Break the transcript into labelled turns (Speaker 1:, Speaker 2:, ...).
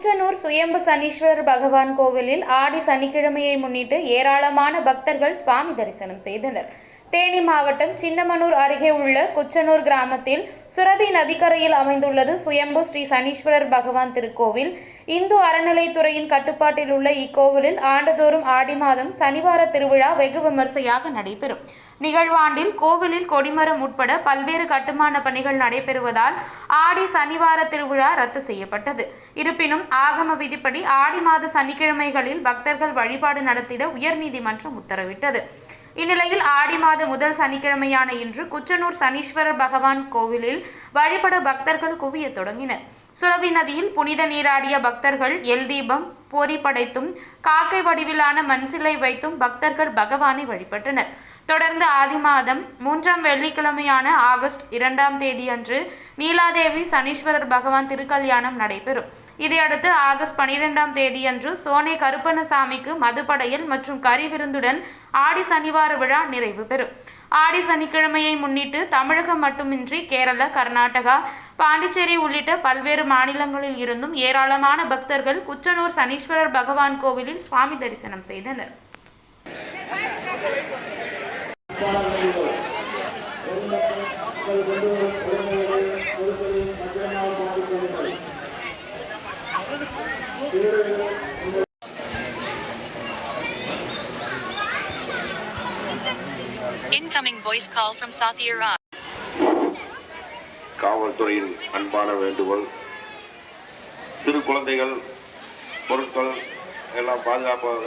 Speaker 1: সর্বোচ্চ சுயம்பு சனீஸ்வரர் பகவான் கோவிலில் ஆடி சனிக்கிழமையை முன்னிட்டு ஏராளமான பக்தர்கள் சுவாமி தரிசனம் செய்தனர். தேனி மாவட்டம் சின்னமனூர் அருகே உள்ள குச்சனூர் கிராமத்தில் சுரபி நதிக்கரையில் அமைந்துள்ளது சுயம்பு ஸ்ரீ சனீஸ்வரர் பகவான் திருக்கோவில். இந்து அறநிலைத்துறையின் கட்டுப்பாட்டில் உள்ள இக்கோவிலில் ஆண்டுதோறும் ஆடி மாதம் சனிவார திருவிழா வெகு விமர்சையாக நடைபெறும். நிகழ்வாண்டில் கோவிலில் கொடிமரம் உட்பட பல்வேறு கட்டுமான பணிகள் நடைபெறுவதால் ஆடி சனிவார திருவிழா ரத்து செய்யப்பட்டது. இருப்பினும் ஆகம விதிப்படி ஆடி மாத சனிக்கிழமைகளில் பக்தர்கள் வழிபாடு நடத்திட உயர்நீதிமன்றம் உத்தரவிட்டது. இந்நிலையில் ஆடி மாத முதல் சனிக்கிழமையான இன்று குச்சனூர் சனீஸ்வரர் பகவான் கோவிலில் வழிபட பக்தர்கள் குவியத் தொடங்கினர். சுரபி நதியில் புனித நீராடிய பக்தர்கள் எல் தீபம் பொறி படைத்தும் காக்கை வடிவிலான மண் சிலை வைத்தும் பக்தர்கள் பகவானை வழிபட்டனர். தொடர்ந்து ஆதி மாதம் மூன்றாம் வெள்ளிக்கிழமையான ஆகஸ்ட் இரண்டாம் தேதி அன்று நீலாதேவி சனீஸ்வரர் பகவான் திருக்கல்யாணம் நடைபெறும். இதையடுத்து ஆகஸ்ட் பனிரெண்டாம் தேதியன்று சோனை கருப்பண்ணசாமிக்கு மதுப்படையல் மற்றும் கறி விருந்துடன் ஆடி சனிவார விழா நிறைவு பெறும். ஆடி சனிக்கிழமையை முன்னிட்டு தமிழகம் மட்டுமின்றி கேரளா கர்நாடகா பாண்டிச்சேரி உள்ளிட்ட பல்வேறு மாநிலங்களில் இருந்தும் ஏராளமான பக்தர்கள் குச்சனூர் சனீஸ்வரர் பகவான் கோவிலில் சுவாமி தரிசனம் செய்தனர்.
Speaker 2: Incoming voice call from South Iran.
Speaker 3: காவல்துறையின் அன்பான வேண்டுகோள் சிறு குழந்தைகள் பொருட்கள் எல்லாம் பாதுகாப்பாக